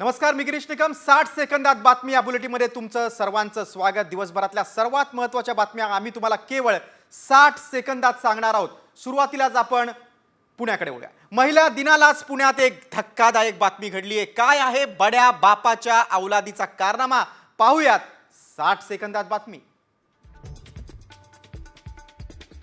नमस्कार मी गिरीश निकम. साठ सेकंदात बातमी. या बुलेटीमध्ये तुमचं सर्वांचं स्वागत. दिवसभरातल्या सर्वात महत्त्वाच्या बातम्या आम्ही तुम्हाला केवळ साठ सेकंदात सांगणार आहोत. सुरुवातीलाच आपण पुण्याकडे वळूया महिला दिनालाच पुण्यात एक धक्कादायक बातमी घडली आहे. काय आहे बड्या बापाच्या अवलादीचा कारनामा? पाहूयात साठ सेकंदात बातमी.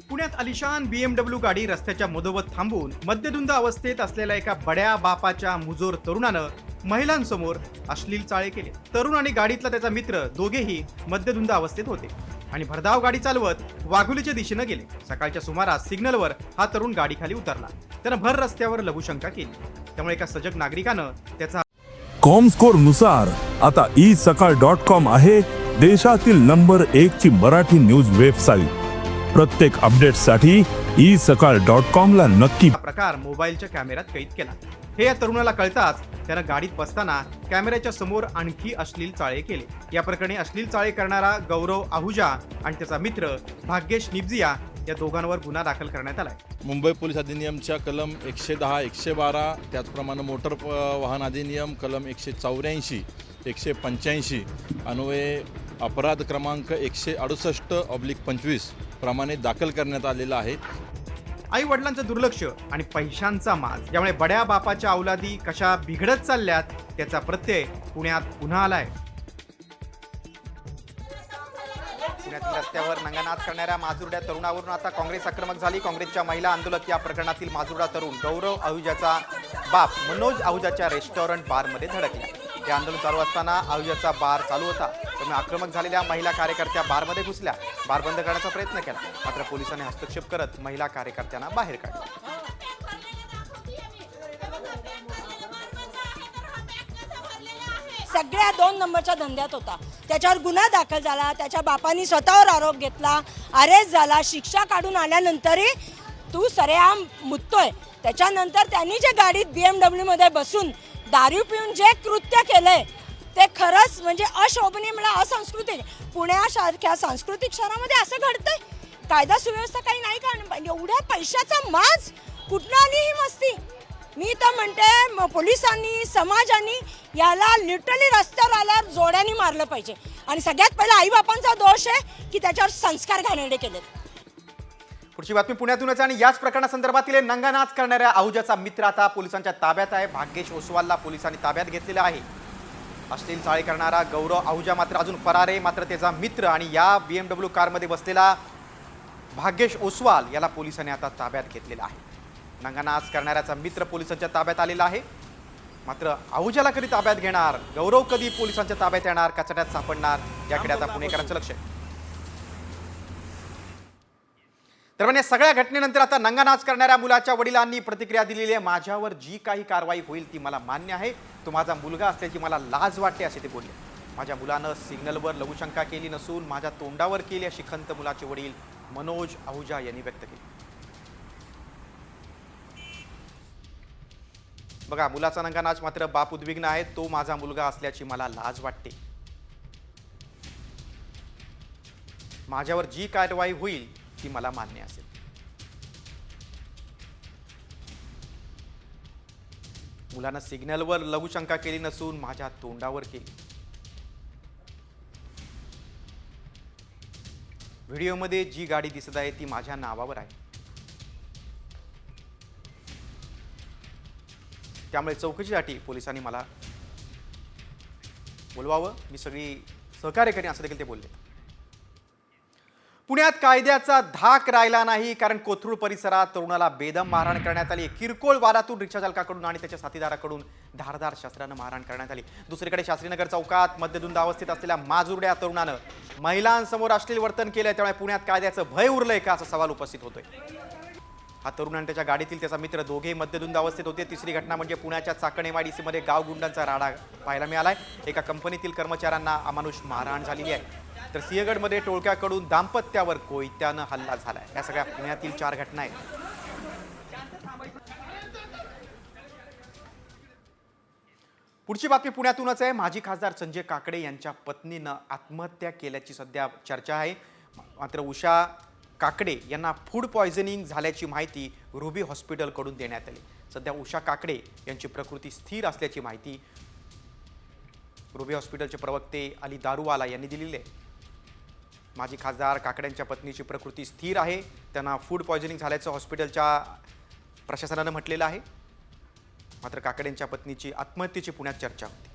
पुण्यात अलिशान बीएमडब्ल्यू गाडी रस्त्याच्या मधोमध थांबून मद्यधुंद अवस्थेत असलेल्या एका बड्या बापाच्या मुजोर तरुणानं महिलांसमोर अश्लील चाळे केले. तरुण आणि गाडीतला त्याचा मित्र दोघेही मद्यधुंद अवस्थेत होते. आणि भरधाव गाडी चालवत वाघुलीच्या दिशेनं गेले. सकाळच्या सुमारास सिग्नलवर हा तरुण गाडीखाली उतरला. त्यानं भर रस्त्यावर लघुशंका केली. त्यामुळे एका सजग नागरिकानं त्याचा कॉमस्कोरनुसार आता ई सकाळ डॉट कॉम आहे देशातील नंबर एक ची मराठी न्यूज वेबसाईट. प्रत्येक अपडेटसाठी ई सकाळ डॉट कॉम ला नक्की प्रकार मोबाईलच्या कॅमेऱ्यात कैद केला. हे या तरुणाला कळताच त्यानं गाडीत बसताना कॅमेऱ्याच्या समोर आणखी अश्लील चाळे केले. या प्रकरणी अश्लील चाळे करणारा गौरव आहुजा आणि त्याचा मित्र भाग्येश निबजिया या दोघांवर गुन्हा दाखल करण्यात आलाय. मुंबई पोलीस अधिनियमच्या कलम एकशे दहा एकशे बारा त्याचप्रमाणे मोटर वाहन अधिनियम कलम एकशे चौऱ्याऐंशी एकशे पंच्याऐंशी अन्वये अपराध क्रमांक एकशे अडुसष्ट ऑब्लिक पंचवीस प्रमाणे दाखल करण्यात आलेला आहे. आई वडिलांचं दुर्लक्ष आणि पैशांचा माज यामुळे बड्या बापाच्या अवलादी कशा बिघडत चालल्यात त्याचा प्रत्यय पुण्यात पुन्हा आलाय. पुण्यातील रस्त्यावर नंगनाथ करणाऱ्या माजुरड्या तरुणावरून आता काँग्रेस आक्रमक झाली. काँग्रेसच्या महिला आंदोलक या प्रकरणातील माजुर्डा तरुण गौरव आहुजाचा बाप मनोज आहुजाच्या रेस्टॉरंट बारमध्ये धडकल्या हे आंदोलन चालू असताना आयुजाचा बार चालू होता. त्यामुळे आक्रमक झालेल्या महिला कार्यकर्त्या बारमध्ये घुसल्या. बार बंद करण्याचा प्रयत्न केला. मात्र पोलिसांनी हस्तक्षेप करत महिला कार्यकर्त्यांना बाहेर काढलं. सगळ्या दोन नंबरच्या धंद्यात होता. त्याच्यावर गुन्हा दाखल झाला. त्याच्या बापानी स्वतःवर आरोप घेतला. अरेस्ट झाला. शिक्षा काढून आल्यानंतरही तू सरेआम मुततोय. त्याच्यानंतर त्यांनी जे गाडीत बी एम डब्ल्यूमध्ये बसून दारू पिऊन जे कृत्य केलंय ते खरंच म्हणजे अशोभनीय मला असंस्कृतिक पुण्यासारख्या सांस्कृतिक शहरामध्ये असं घडतंय? कायदा सुव्यवस्था काही नाही का? एवढ्या पैशाचा माज कुठनं आली ही मस्ती. मी तर म्हणते पोलिसांनी समाजाने याला लिटरली रस्त्यावर आल्यावर जोड्याने मारलं पाहिजे. आणि सगळ्यात पहिला आईबापांचा दोष आहे की त्याच्यावर संस्कार घाणेरडे केलेत. पुढची बातमी पुण्यातूनच आहे आणि याच प्रकरणासंदर्भातील नंगानाच करणाऱ्या आहुजाचा मित्र आता पोलिसांच्या ताब्यात आहे. भाग्येश ओसवालला पोलिसांनी ताब्यात घेतलेला आहे. अश्लील चाळी करणारा गौरव आहुजा मात्र अजून फरार आहे. मात्र त्याचा मित्र आणि या बी एम डब्ल्यू कारमध्ये बसलेला भाग्येश ओसवाल याला पोलिसांनी आता ताब्यात घेतलेला आहे. नंगानाच करणाऱ्याचा मित्र पोलिसांच्या ताब्यात आलेला आहे. मात्र आहुजाला कधी ताब्यात घेणार? गौरव कधी पोलिसांच्या ताब्यात येणार? कचड्यात सापडणार? याकडे आता पुणेकरांचं लक्ष आहे. दरम्यान म्हणजे या सगळ्या घटनेनंतर आता नंगानाच करणाऱ्या मुलाच्या वडिलांनी प्रतिक्रिया दिलेली आहे. माझ्यावर जी काही कारवाई होईल ती मला मान्य आहे. तो माझा मुलगा असल्याची मला लाज वाटते असे ते बोलले. माझ्या मुलानं सिग्नलवर लघुशंका केली नसून माझ्या तोंडावर केली अशी खंत मुलाचे वडील मनोज आहुजा यांनी व्यक्त केली. बघा मुलाचा नंगानाच मात्र बाप उद्विग्न आहे. तो माझा मुलगा असल्याची मला लाज वाटते. माझ्यावर जी कारवाई होईल ती मला मान्य असेल. मुलानं सिग्नलवर लघुशंका केली नसून माझ्या तोंडावर केली. व्हिडिओमध्ये जी गाडी दिसत आहे ती माझ्या नावावर आहे. त्यामुळे चौकशीसाठी पोलिसांनी मला बोलवावं. मी सगळी सहकार्य करेन असं देखील ते बोलले. पुण्यात कायद्याचा धाक राहिला नाही कारण कोथरूड परिसरात तरुणाला बेदम मारहाण करण्यात आली. किरकोळ वादातून रिक्षा चालकाकडून आणि त्याच्या साथीदाराकडून धारदार शस्त्रानं मारहाण करण्यात आली. दुसरीकडे शास्त्रीनगर चौकात मध्यधुंद अवस्थेत असलेल्या माजुरड्या तरुणानं महिलांसमोर अश्लील वर्तन केलंय. त्यामुळे पुण्यात कायद्याचं भय उरलंय का असा सवाल उपस्थित होतोय. हा तरुण आणि त्याच्या गाडीतील त्याचा मित्र दोघे मध्यधुंद अवस्थेत होते. तिसरी घटना म्हणजे पुण्याच्या चाकणेवाडीसीमध्ये गाव गुंडांचा राडा पाहायला मिळाला आहे एका कंपनीतील कर्मचाऱ्यांना अमानुष मारहाण झालेली आहे. तर सिंहगडमध्ये टोळक्याकडून दाम्पत्यावर कोयत्यानं हल्ला झाला आहे या सगळ्या पुण्यातील चार घटना आहेत. पुढची बातमी पुण्यातूनच आहे. माजी खासदार संजय काकडे यांच्या पत्नीनं आत्महत्या केल्याची सध्या चर्चा आहे. मात्र उषा काकडे यांना फूड पॉयझनिंग झाल्याची माहिती रुबी हॉस्पिटलकडून देण्यात आली. सध्या उषा काकडे यांची प्रकृती स्थिर असल्याची माहिती रुबी हॉस्पिटलचे प्रवक्ते अली दारूवाला यांनी दिलेली आहे. माजी खासदार काकड्यांच्या पत्नीची प्रकृती स्थिर आहे. त्यांना फूड पॉयझनिंग झाल्याचं हॉस्पिटलच्या प्रशासनानं म्हटलेलं आहे. मात्र काकड्यांच्या पत्नीची आत्महत्येची पुण्यात चर्चा होती.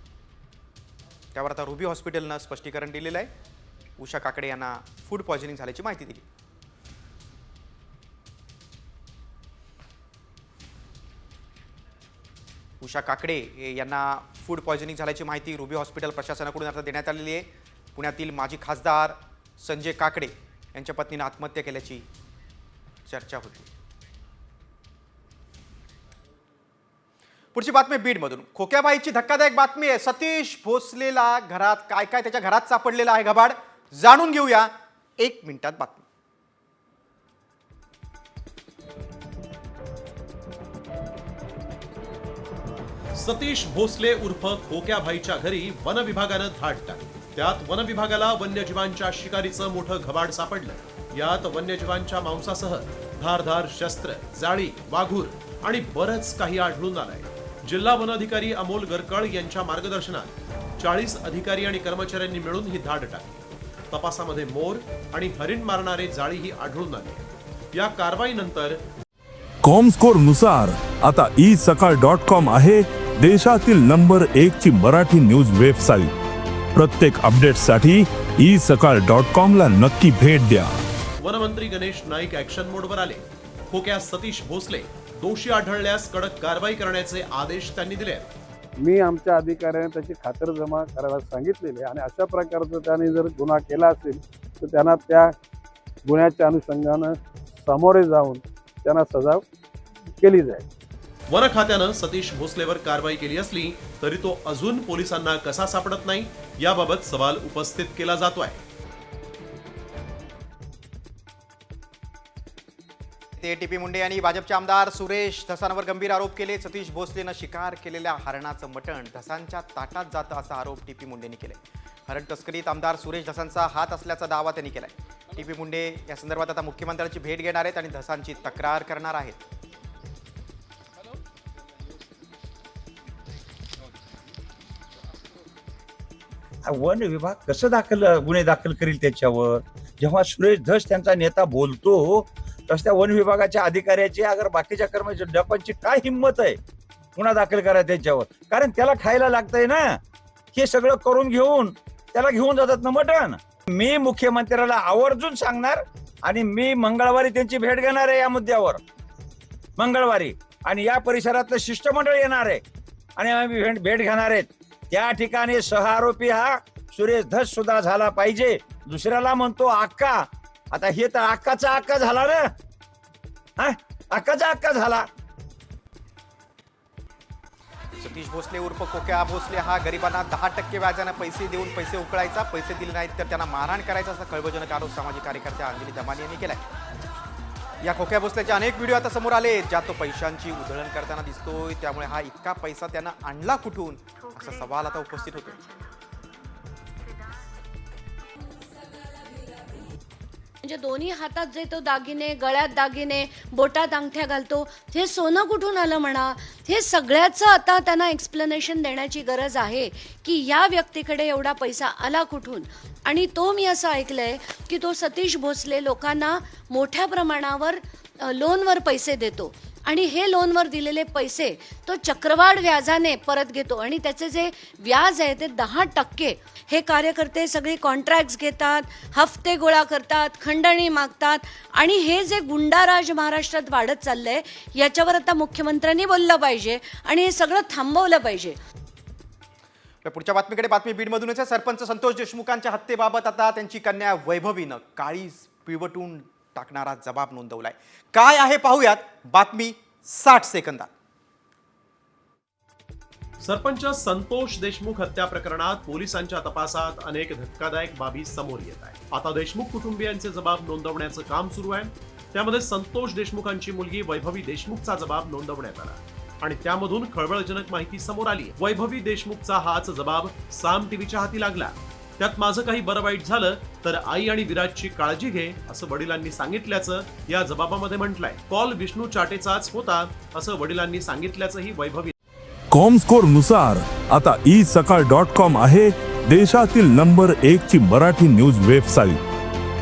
त्यावर आता रुबी हॉस्पिटलनं स्पष्टीकरण दिलेलं आहे. उषा काकडे यांना फूड पॉयझनिंग झाल्याची माहिती दिली. उषा काकडे यांना फूड पॉयझनिंग झाल्याची माहिती रुबी हॉस्पिटल प्रशासनाकडून आता देण्यात आलेली आहे. पुण्यातील माजी खासदार संजय काकडे यांच्या पत्नीनं आत्महत्या केल्याची चर्चा होती. पुढची बातमी बीडमधून. खोक्याबाईची धक्कादायक बातमी आहे. सतीश भोसलेला घरात काय काय त्याच्या घरात सापडलेला आहे घबाड? जाणून घेऊया. एक मिनिटात बातमी. सतीश भोसले उर्फ खोक्याभाईच्या घरी वन विभागानं धाड टाकली. त्यात वन विभागाला वन्यजीवांच्या शिकारीचं मोठं घबाड सापडलं. यात वन्यजीवांच्या मांसासह धारधार शस्त्र जाळी वाघूर आणि बरंच काही आढळून आलंय. जिल्हा वन अधिकारी अमोल गरकळ यांच्या मार्गदर्शनात चाळीस अधिकारी आणि कर्मचाऱ्यांनी मिळून ही धाड टाकली. तपासामध्ये मोर आणि हरिण मारणारे जाळीही आढळून आले. या कारवाईनंतर कॉमस्कोरनुसार आता ई सकाळ डॉट कॉम आहे देशातील नंबर एक ची मराठी न्यूज वेबसाईट. प्रत्येक अपडेटसाठी ई सकाळ डॉट कॉम ला नक्की भेट द्या. वनमंत्री गणेश नाईक ऍक्शन मोडवर आले. खोक्या सतीश भोसले दोषी आढळल्यास कडक कारवाई करण्याचे आदेश त्यांनी दिले. मी आमच्या अधिकाऱ्यांना त्याची खातरजमा करायला सांगितलेली आहे आणि अशा प्रकारचं त्याने जर गुन्हा केला असेल तर त्यांना त्या गुन्ह्याच्या अनुषंगानं सामोरे जाऊन त्यांना सजा केली जाईल. वन खात्यानं सतीश भोसलेवर कारवाई केली असली तरी तो अजून पोलिसांना कसा सापडत नाही याबाबत सवाल उपस्थित केला जातोय. ते टी पी मुंडे यांनी भाजपचे आमदार सुरेश धसांवर गंभीर आरोप केले. सतीश भोसलेनं शिकार केलेल्या हरणाचं मटण धसांच्या ताटात जातं असा आरोप टी पी मुंडेंनी केले हरण तस्करीत आमदार सुरेश धसांचा हात असल्याचा दावा त्यांनी केलाय. टी पी मुंडे या संदर्भात आता मुख्यमंत्र्यांची भेट घेणार आहेत आणि धसांची तक्रार करणार आहेत. वन विभाग कसं दाखल गुन्हे दाखल करील त्याच्यावर? जेव्हा सुरेश धस त्यांचा नेता बोलतो तस त्या वन विभागाच्या अधिकाऱ्याची अगर बाकीच्या कर्मचारी डपांची काय हिंमत आहे? गुन्हा दाखल करा त्याच्यावर. कारण त्याला खायला लागतंय ना. हे सगळं करून घेऊन त्याला घेऊन जातात ना मटण. मी मुख्यमंत्र्याला आवर्जून सांगणार आणि मी मंगळवारी त्यांची भेट घेणार आहे या मुद्द्यावर. मंगळवारी. आणि या परिसरातलं शिष्टमंडळ येणार आहे. आणि आम्ही भेट भेट घेणार आहेत. त्या ठिकाणी सह आरोपी हा सुरेश धस सुद्धा झाला पाहिजे. दुसऱ्याला म्हणतो अक्का आता हे तर अक्काचा अक्का झाला ना? हा? अक्काचा अक्का झाला. सतीश भोसले उर्फ कोक्या भोसले हा गरिबांना दहा टक्के व्याजानं पैसे देऊन पैसे उकळायचा पैसे दिले नाहीत तर त्यांना मारहाण करायचा असा कळबजनक आरोप सामाजिक कार्यकर्त्या अंजली दमानी यांनी केलाय. या खोक्या भोसल्याचे अनेक व्हिडिओ आता समोर आले ज्यात तो पैशांची उधळण करताना दिसतोय त्यामुळे हा इतका पैसा त्यांना आणला कुठून? असा सवाल आता उपस्थित होतो म्हणजे दोन्ही हातात जे तो दागिने गळ्यात दागिने बोटात अंगठ्या घालतो हे सोनं कुठून आलं म्हणा? हे सगळ्याचं आता त्यांना एक्सप्लेनेशन देण्याची गरज आहे की या व्यक्तीकडे एवढा पैसा आला कुठून? आणि तो मी असं ऐकलंय की तो सतीश भोसले लोकांना मोठ्या प्रमाणावर लोनवर पैसे देतो. आणि हे लोनवर दिलेले पैसे तो चक्रवाढ व्याजाने परत घेतो. आणि त्याचे जे व्याज आहे ते दहा टक्के. हे कार्यकर्ते सगळे कॉन्ट्रॅक्ट्स घेतात हफ्ते गोळा करतात खंडणी मागतात. आणि हे जे गुंडाराज महाराष्ट्रात वाढत चाललंय याच्यावर आता मुख्यमंत्र्यांनी बोललं पाहिजे आणि हे सगळं थांबवलं पाहिजे. पुढच्या बातमीकडे बातमी बीडमधूनच आहे. सरपंच संतोष देशमुखांच्या हत्येबाबत आता त्यांची कन्या वैभवीनं काळीच पिवटून टाकणारा जबाब नोंदवलाय. काय आहे पाहूयात. बातमी साठ सेकंदात. सरपंच संतोष देशमुख हत्या प्रकरणात पोलिसांच्या तपासात अनेक धक्कादायक बाबी समोर येत आहेत. आता देशमुख कुटुंबियांचे जबाब नोंदवण्याचं काम सुरू आहे. त्यामध्ये संतोष देशमुखांची मुलगी वैभवी देशमुखचा जबाब नोंदवण्यात आला. आणि त्यामधून खळबळजनक माहिती समोर आली वैभवी देशमुखचा हाच जबाब साम टीव्हीच्या हाती लागला. त्यात माझं काही बरं वाईट झालं तर आई आणि विराजची काळजी घे असं वडिलांनी सांगितल्याचं या जबाबामध्ये म्हटलंय. कॉल विष्णू चाटेचाच होता असं वडिलांनी सांगितल्याचंही वैभवी कॉमस्कोरनुसार आता ई सकाळ डॉट कॉम आहे देशातील नंबर एक ची मराठी न्यूज वेबसाईट.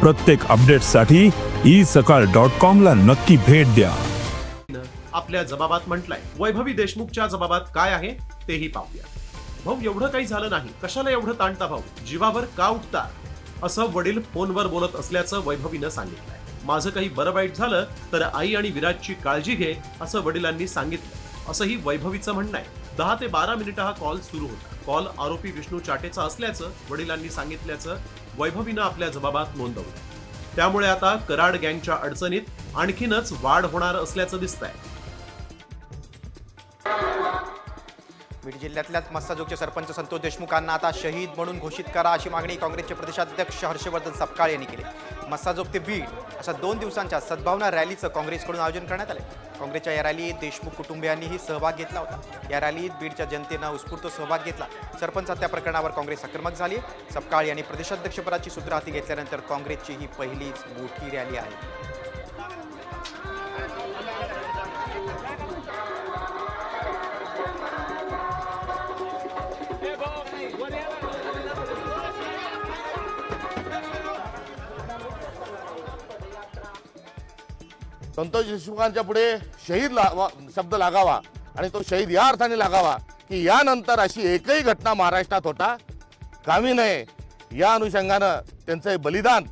प्रत्येक अपडेटसाठी ई सकाळ डॉट कॉम ला नक्की भेट द्या. आपल्या जबाबात म्हटलंय. वैभवी देशमुखच्या जबाबात काय आहे तेही पाहूया. भाऊ एवढं काही झालं नाही. कशाला एवढं ताणता भाऊ? जीवावर का उठता? असं वडील फोनवर बोलत असल्याचं वैभवीनं सांगितलंय. माझं काही बरं वाईट झालं तर आई आणि विराजची काळजी घे असं वडिलांनी सांगितलं. असंही वैभवीचं म्हणणं आहे. दहा ते बारा मिनिटं हा कॉल सुरू होता. कॉल आरोपी विष्णू चाटेचा असल्याचं वडिलांनी सांगितल्याचं वैभवीनं आपल्या जबाबात नोंदवलं. त्यामुळे आता कराड गँगच्या अडचणीत आणखीनच वाढ होणार असल्याचं दिसतंय. बीड जिल्ह्यातल्याच मस्साजोगचे सरपंच संतोष देशमुखांना आता शहीद म्हणून घोषित करा अशी मागणी काँग्रेसचे प्रदेशाध्यक्ष हर्षवर्धन सपकाळ यांनी केली. मस्साजोग ते बीड अशा दोन दिवसांच्या सद्भावना रॅलीचं काँग्रेसकडून आयोजन करण्यात आलं काँग्रेसच्या या रॅलीत देशमुख कुटुंबियांनीही सहभाग घेतला होता. या रॅलीत बीडच्या जनतेनं उत्स्फूर्त सहभाग घेतला. सरपंच हत्या प्रकरणावर काँग्रेस आक्रमक झाली सपकाळ यांनी प्रदेशाध्यक्षपदाची सूत्र हाती घेतल्यानंतर काँग्रेसची ही पहिलीच मोठी रॅली आहे. संतोष देशमुखांच्या पुढे शहीद लावा शब्द लागावा. आणि तो शहीद या अर्थाने लागावा की यानंतर अशी एकही घटना महाराष्ट्रात होता कामी नये. या अनुषंगानं त्यांचं हे बलिदान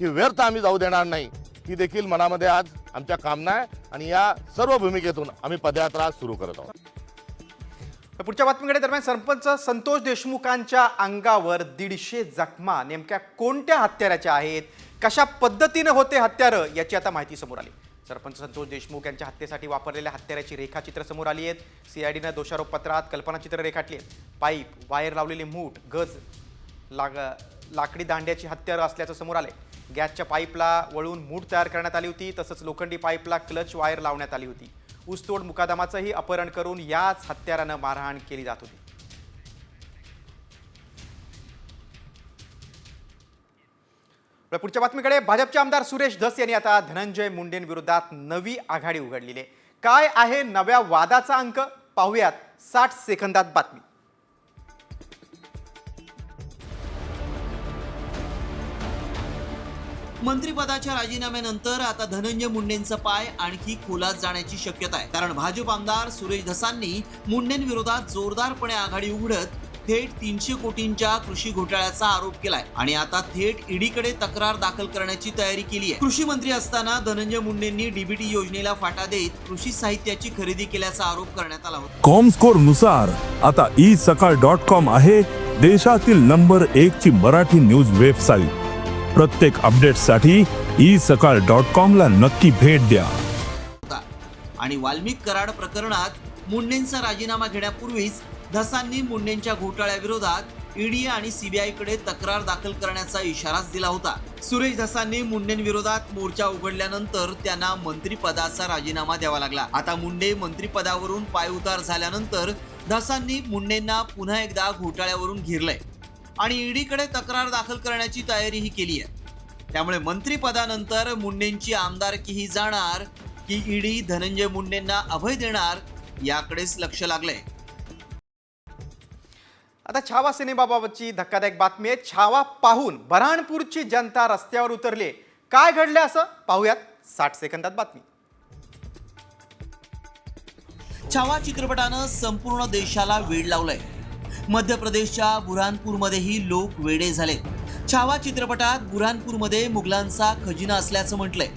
ही व्यर्थ आम्ही जाऊ देणार नाही. ही देखील मनामध्ये आज आमच्या कामना आहे आणि या सर्व भूमिकेतून आम्ही पदयात्रा सुरू करत आहोत. पुढच्या बातमीकडे दरम्यान सरपंच संतोष देशमुखांच्या अंगावर दीडशे जखमा नेमक्या कोणत्या हत्याराच्या आहेत? कशा पद्धतीनं होते हत्यारं? याची आता माहिती समोर आली. सरपंच संतोष देशमुख यांच्या हत्येसाठी वापरलेल्या हत्याराची रेखाचित्र समोर आली आहेत. सीआयडीनं दोषारोप पत्रात कल्पनाचित्र रेखाटली आहेत. पाईप वायर लावलेली मूठ गज लाग लाकडी दांड्याची हत्यारं असल्याचं समोर आले गॅसच्या पाईपला वळून मूठ तयार करण्यात आली होती तसंच लोखंडी पाईपला क्लच वायर लावण्यात आली होती. ऊसतोड मुकादमाचंही अपहरण करून याच हत्यारानं मारहाण केली जात होती. तर पुढच्या बातमीकडे भाजपचे आमदार सुरेश धस यांनी आता धनंजय मुंडेंविरोधात नवी आघाडी उघडलेली आहे. काय आहे नव्या वादाचा अंक? पाहूयात साठ सेकंदात बातमी. मंत्रिपदाच्या राजीनाम्यानंतर आता धनंजय मुंडेंचा पाय आणखी खोलात जाण्याची शक्यता आहे. कारण भाजप आमदार सुरेश धसांनी मुंडेंविरोधात जोरदारपणे आघाडी उघडत थेट तीनशे कोटींच्या कृषी घोटाळ्याचा आरोप केलाय. आणि आता थेट ईडीकडे तक्रार दाखल करण्याची तयारी केली आहे कृषी मंत्री असताना धनंजय मुंडेंनी डीबीटी योजनेला फाटा देत कृषी साहित्याची खरेदी केल्याचा आरोप करण्यात आला होता. कॉमस्कोरनुसार आता ई सकाळ डॉट कॉम आहे देशातील नंबर एक ची मराठी न्यूज वेबसाईट. प्रत्येक अपडेटसाठी ई सकाळ डॉट कॉम ला नक्की भेट द्या. आणि वाल्मिक कराड प्रकरणात मुंडेंचा राजीनामा घेण्यापूर्वीच धसांनी मुंडेंच्या घोटाळ्याविरोधात ईडी आणि सीबीआयकडे तक्रार दाखल करण्याचा इशाराच दिला होता. सुरेश धसांनी मुंडेंविरोधात मोर्चा उघडल्यानंतर त्यांना मंत्रिपदाचा राजीनामा द्यावा लागला. आता मुंडे मंत्रिपदावरून पायउतार झाल्यानंतर धसांनी मुंडेंना पुन्हा एकदा घोटाळ्यावरून घेरलंय आणि ईडीकडे तक्रार दाखल करण्याची तयारीही केली आहे त्यामुळे मंत्रिपदानंतर मुंडेंची आमदारकीही जाणार की ईडी धनंजय मुंडेंना अभय देणार याकडेच लक्ष लागलंय. आता छावा सिनेमाबाबतची धक्कादायक बातमी आहे. छावा पाहून बऱ्हाणपूरची जनता रस्त्यावर उतरली. काय घडलं असं? पाहूयात साठ सेकंदात बातमी. छावा चित्रपटानं संपूर्ण देशाला वेड लावलाय. मध्य प्रदेशच्या बुऱ्हाणपूरमध्येही लोक वेडे झाले छावा चित्रपटात बुऱ्हाणपूरमध्ये मुघलांचा खजिना असल्याचं म्हटलंय.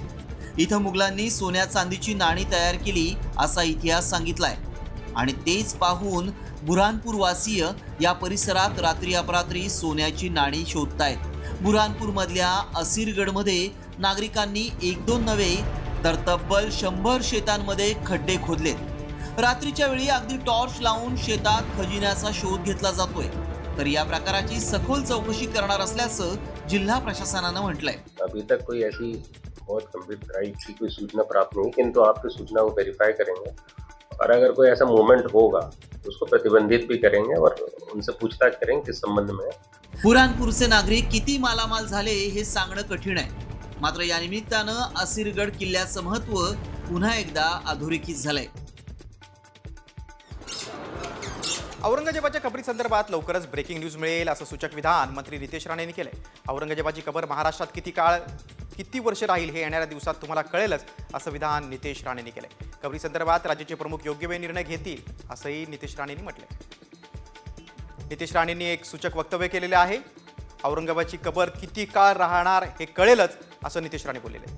इथं मुघलांनी सोन्या चांदीची नाणी तयार केली असा इतिहास सांगितलाय. आणि तेच पाहून बुऱ्हाणपूरवासीय या परिसरात रात्री अपरात्री सोन्याची नाणी शोधतायत. बुऱ्हाणपूरमधल्या असिरगडमध्ये नागरिकांनी एक दोन नव्हे तर तब्बल शंभर शेतांमध्ये खड्डे खोदलेत. रात्रीच्या वेळी अगदी टॉर्च लावून शेतात खजिन्याचा शोध घेतला जातोय. तर या प्रकाराची सखोल चौकशी करणार असल्याचं जिल्हा प्रशासनानं म्हटलंय. अभी तक कोई ऐसी बहुत गंभीर की कोई सूचना प्राप्त नहीं किंतु सूचना को वेरीफाई करेंगे। और अगर कोई ऐसा मूवमेंट होगा तो उसको प्रतिबंधित भी करेंगे और उनसे पूछताछ करेंगे किस संबंध में बुरानपूरचे नागरिक किती मालामाल झाले हे सांगणं कठीण आहे. मात्र या निमित्तानं असीरगड किल्ल्याचं महत्त्व पुन्हा एकदा अधोरेखित झालंय. औरंगजेबाच्या कबरीसंदर्भात लवकरच ब्रेकिंग न्यूज मिळेल असं सूचक विधान मंत्री नितेश राणेंनी केलंय. औरंगजेबाची कबर महाराष्ट्रात किती काळ किती वर्ष राहील हे येणाऱ्या दिवसात तुम्हाला कळेलच असं विधान नितेश राणेंनी केलंय. कबरीसंदर्भात राज्याचे प्रमुख योग्य वेळ निर्णय घेतील असंही नितेश राणेंनी म्हटलं नितेश राणेंनी एक सूचक वक्तव्य केलेले आहे. औरंगाबादची कबर किती काळ राहणार हे कळेलच असं नितेश राणे बोललेले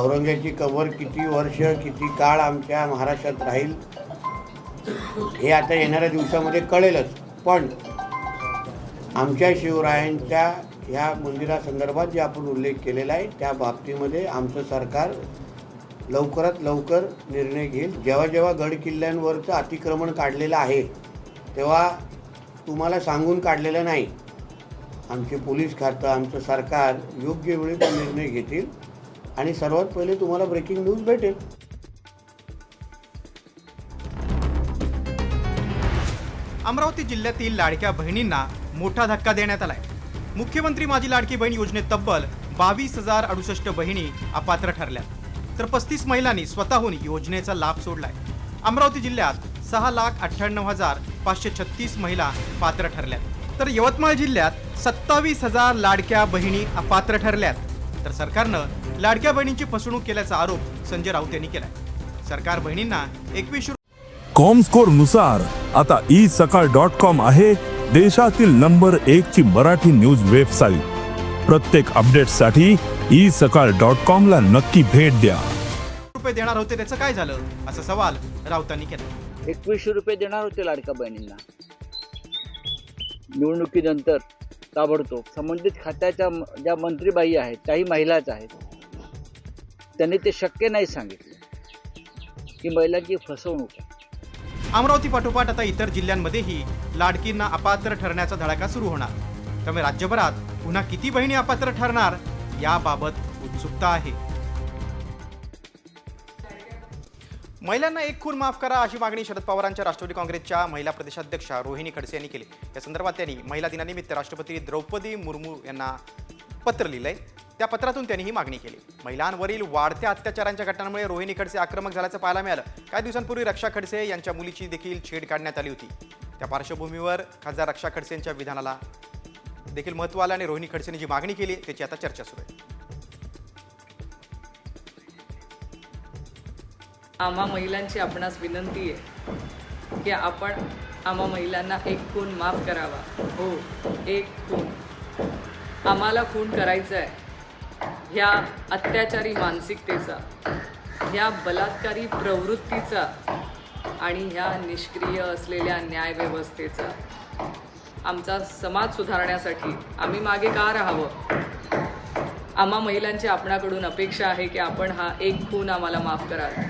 औरंगाची कबर किती वर्ष किती काळ आमच्या महाराष्ट्रात राहील हे आता येणाऱ्या दिवसामध्ये कळेलच. पण आमच्या शिवरायांच्या ह्या मंदिरासंदर्भात जे आपण उल्लेख केलेला आहे त्या बाबतीमध्ये आमचं सरकार लवकरात लवकर निर्णय घेईल. जेव्हा जेव्हा गड किल्ल्यांवरचं अतिक्रमण काढलेलं आहे तेव्हा तुम्हाला सांगून काढलेलं नाही. आमचे पोलीस खातं आमचं सरकार योग्य वेळी तो निर्णय घेतील आणि सर्वात पहिले तुम्हाला ब्रेकिंग न्यूज भेटेल. अमरावती जिल्ह्यातील लाडक्या बहिणींना मोठा धक्का देण्यात आलाय. मुख्यमंत्री माझी लाडकी बहीण योजनेत तब्बल बावीस हजार अडुसष्ट बहिणी अपात्र ठरल्या. तर पस्तीस महिलांनी स्वतःहून योजनेचा लाभ सोडलाय. अमरावती जिल्ह्यात सहा लाख अठ्ठ्याण्णव हजार पाचशे छत्तीस महिला पात्र ठरल्यात तर यवतमाळ जिल्ह्यात सत्तावीस हजार लाडक्या बहिणी अपात्र ठरल्यात. तर सरकारनं लाडक्या बहिणींची फसवणूक केल्याचा आरोप संजय राऊत यांनी केलाय. सरकार बहिणींना एकवीस कॉमस्कोरनुसार आता ई सकाळ डॉट कॉम आहे. देशातील नंबर एक ची मराठी न्यूज वेबसाईट. प्रत्येक अपडेटसाठी ई सकाळ डॉट कॉम ला नक्की भेट द्या. रुपये देणार होते त्याचं काय झालं? असा सवाल राऊतांनी केला. एकवीसशे रुपये देणार होते लाडक्या बहिणींना. निवडणुकीनंतर ताबडतोब संबंधित खात्याच्या ज्या मंत्रीबाई आहेत त्याही महिलाच आहेत. त्यांनी ते शक्य नाही सांगितलं. की महिलांची फसवणूक आहे. अमरावती पाठोपाठ आता इतर जिल्ह्यांमध्येही लाडकींना अपात्र ठरण्याचा धडाका सुरू होणार. त्यामुळे राज्यभरात पुन्हा किती बहिणी अपात्र ठरणार याबाबत उत्सुकता आहे. महिलांना एक खून माफ करा अशी मागणी शरद पवारांच्या राष्ट्रवादी काँग्रेसच्या महिला प्रदेशाध्यक्षा रोहिणी खडसे यांनी केली. या संदर्भात त्यांनी महिला दिनानिमित्त राष्ट्रपती द्रौपदी मुर्मू यांना पत्र लिहिलंय. त्या पत्रातून त्यांनी ही मागणी केली. महिलांवरील वाढत्या अत्याचारांच्या घटनांमुळे रोहिणी खडसे आक्रमक झाल्याचं पाहायला मिळालं. काही दिवसांपूर्वी रक्षा खडसे यांच्या मुलीची देखील छेड काढण्यात आली होती. त्या पार्श्वभूमीवर खासदार रक्षा खडसे यांच्या विधानाला देखील महत्त्व आलं आणि रोहिणी खडसेंनी जी मागणी केली त्याची आता चर्चा सुरू आहे. आम्हा महिलांची आपणास विनंती आहे की आपण आम्हा महिलांना एक खून माफ करावा. हो एक खून. आम्हाला खून करायचा आहे ह्या अत्याचारी मानसिकतेचा ह्या बलात्कारी प्रवृत्तीचा आणि ह्या निष्क्रिय असलेल्या न्यायव्यवस्थेचा आमचा समाज सुधारण्यासाठी आम्ही मागे का राहावं? आम्हा महिलांची आपणाकडून अपेक्षा आहे की आपण हा एक खून आम्हाला माफ कराल.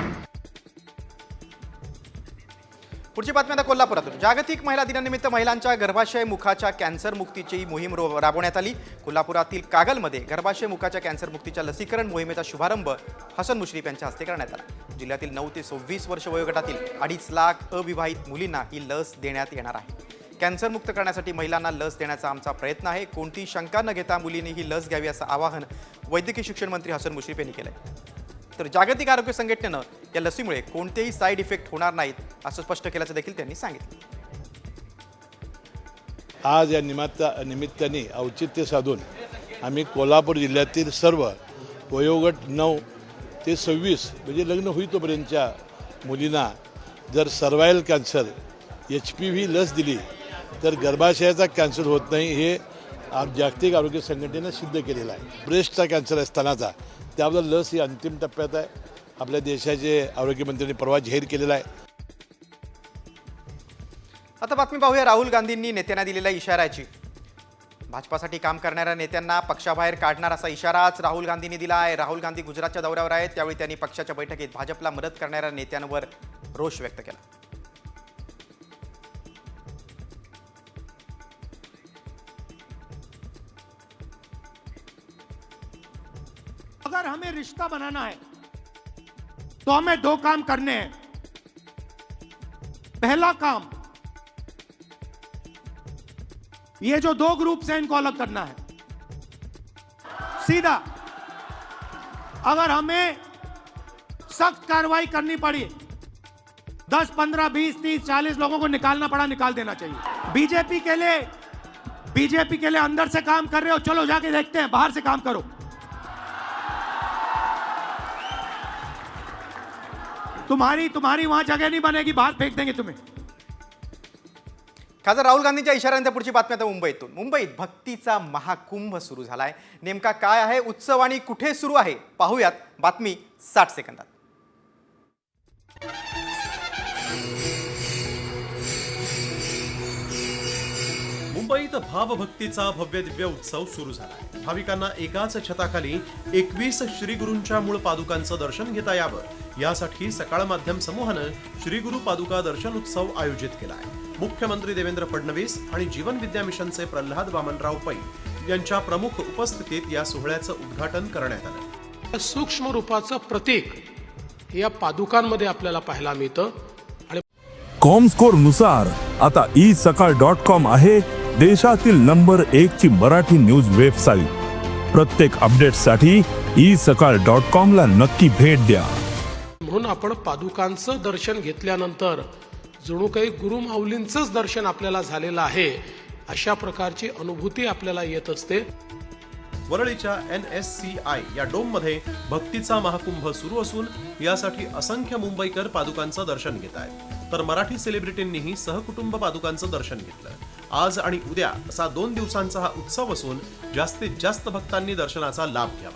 पुढची बातमी आता कोल्हापुरातून. जागतिक महिला दिनानिमित्त महिलांच्या गर्भाशय मुखाच्या कॅन्सर मुक्तीची मोहीम राबवण्यात आली. कोल्हापुरातील कागलमध्ये गर्भाशय मुखाच्या कॅन्सर मुक्तीच्या लसीकरण मोहिमेचा शुभारंभ हसन मुश्रीफ यांच्या हस्ते करण्यात आला. जिल्ह्यातील नऊ ते सव्वीस वर्ष वयोगटातील अडीच लाख अविवाहित मुलींना ही लस देण्यात येणार आहे. कॅन्सरमुक्त करण्यासाठी महिलांना लस देण्याचा आमचा प्रयत्न आहे. कोणती शंका न घेता मुलींनी ही लस घ्यावी असं आवाहन वैद्यकीय शिक्षण मंत्री हसन मुश्रीफ यांनी केलं तर जागतिक आरोग्य संघटनेनं या लसीमुळे कोणतेही साईड इफेक्ट होणार नाहीत असं स्पष्ट केल्याचं देखील त्यांनी सांगितलं. आज या निमित्त निमित्ताने औचित्य साधून आम्ही कोल्हापूर जिल्ह्यातील सर्व वयोगट नऊ ते सव्वीस म्हणजे लग्न होईतोपर्यंतच्या मुलींना जर cervical cancer H P V लस दिली तर गर्भाशयाचा कॅन्सर होत नाही हे जागतिक आरोग्य संघटनेनं सिद्ध केलेलं आहे. ब्रेस्टचा कॅन्सर आहे स्तनाचा त्याबद्दल लस ही अंतिम टप्प्यात आहे. आपल्या देशाचे आरोग्यमंत्र्यांनी परवा जाहीर केलेला आहे. आता बातमी पाहूया राहुल गांधींनी नेत्यांना दिलेल्या इशाऱ्याची. भाजपासाठी काम करणाऱ्या नेत्यांना पक्षाबाहेर काढणार असा इशाराच राहुल गांधींनी दिला आहे. राहुल गांधी गुजरातच्या दौऱ्यावर आहेत. त्यावेळी त्यांनी पक्षाच्या बैठकीत भाजपला मदत करणाऱ्या नेत्यांवर रोष व्यक्त केला. अगर हमें रिश्ता बनाना है तो हमें दो काम करने हैं। पहला काम, ये जो दो ग्रुप हैं, इनको अलग करना है। सीधा, अगर हमें सख्त कार्रवाई करनी पड़ी, दस, पंद्रह, बीस, तीस, चालीस लोगों को निकालना पड़ा, निकाल देना चाहिए। बीजेपी के लिए, बीजेपी के लिए अंदर से काम कर रहे हो, चलो जाके देखते हैं, बाहर से काम करो। तुम्हारी तुम्हारी वहां जगह नहीं बनेगी बाहर फेंक देंगे तुम्हें। खासदार राहुल गांधींच्या इशाऱ्यानंतर पुढची बातमी आता मुंबईतून. मुंबईत भक्तीचा महाकुंभ सुरू झालाय. नेमका काय आहे उत्सव आणि कुठे सुरू आहे पाहूयात. बातमी साठ सेकंदात. मुंबईत भावभक्तीचा भव्य दिव्य उत्सव सुरू झाला भाविकांना एकाच छताखाली एकवीस श्रीगुरूंच्या मूळ पादुकांचं दर्शन घेता यावं. यासाठी सकाळ माध्यम समूहानं श्रीगुरु पादुका दर्शन उत्सव आयोजित केला आहे मुख्यमंत्री देवेंद्र फडणवीस आणि जीवन विद्या मिशनचे प्रल्हाद वामनराव पै यांच्या प्रमुख उपस्थितीत या सोहळ्याचं उद्घाटन करण्यात आलं. सूक्ष्म रूपाचं प्रतीक या पादुकांमध्ये आपल्याला पाहायला मिळतं. कॉमस्कोरनुसार आता ई सकाळ डॉट कॉम आहे. देशातील नंबर एक ची मराठी न्यूज वेबसाईट. प्रत्येक अपडेटसाठी ई सकाळ डॉट कॉम ला नक्की भेट द्या. म्हणून आपण पादुकांचं दर्शन घेतल्यानंतर जणू काही गुरु माऊलींचंच दर्शन आपल्याला झालेलं आहे अशा प्रकारची अनुभूती आपल्याला येत असते. वरळीच्या एन एस सी आय या डोममध्ये भक्तीचा महाकुंभ सुरू असून यासाठी असंख्य मुंबईकर पादुकांचं दर्शन घेत आहेत. तर मराठी सेलिब्रिटींनीही सहकुटुंब पादुकांचं दर्शन घेतलं. आज आणि उद्या असा दोन दिवसांचा हा उत्सव असून जास्तीत जास्त भक्तांनी दर्शनाचा लाभ घ्यावा.